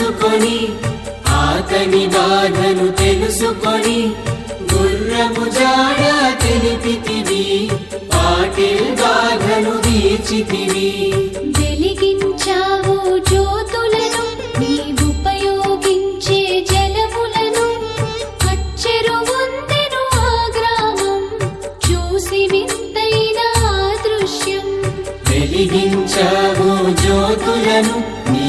కలుసుకొని ఆతని బాధను తెలుసుకొని గుర్రము జాడ తెలిపితివి పాటిల్ బాధను తీర్చితివి. వెలిగించావు జ్యోతులను నీవుపయోగించే జలములను అచ్చెరు వందెను ఆ గ్రామం చూసి వింతైన దృశ్యం వెలిగించావు జ్యోతులను నీ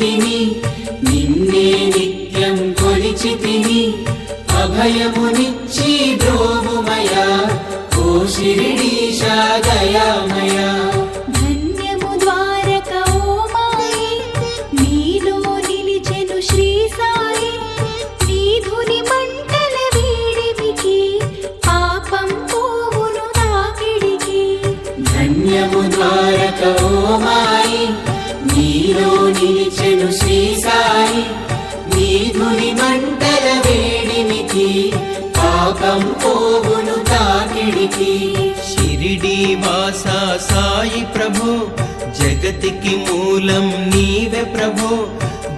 నిలిచితిని నిన్నే నిత్యం కొలిచితిని అభయముని నిలిచెను శ్రీ సాయి నీ ధుని మంటల వేడినికి పాపం పోవును తాకిడికి షిరిడి వాస సాయి ప్రభో జగతికి మూలం నీవే ప్రభో.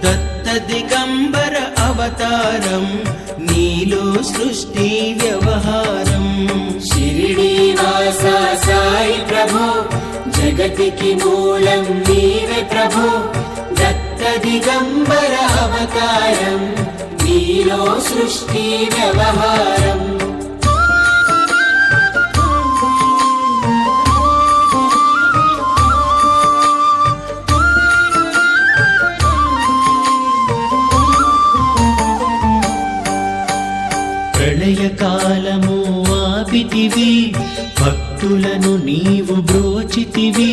దత్త దిగంబర అవతారం నీలో సృష్టి వ్యవహారం. షిరిడి వాస సాయి ప్రభో జగతికి మూలం నీవే ప్రభో. దత్త దిగంబర అవతారం నీలో సృష్టి వ్యవహారం. ప్రళయకాలము ఆపితివి భక్తులను నీవు బ్రోచితివి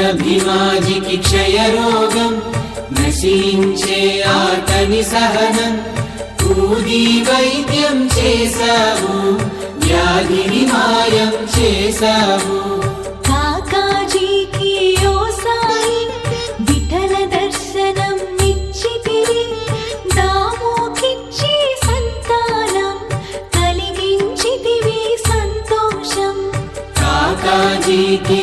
భక్తభిమాజికి క్షయరోగం నశించే ఆతని సహనం ఊది వైద్యం చేశావు వ్యాధిని మాయం చేశావు. కాకాజీకి ఓ సాయి విఠల దర్శనం ఇచ్చితివి దామోకిచ్చి సంతానం కలిగించితివి సంతోషం. కాకాజీకి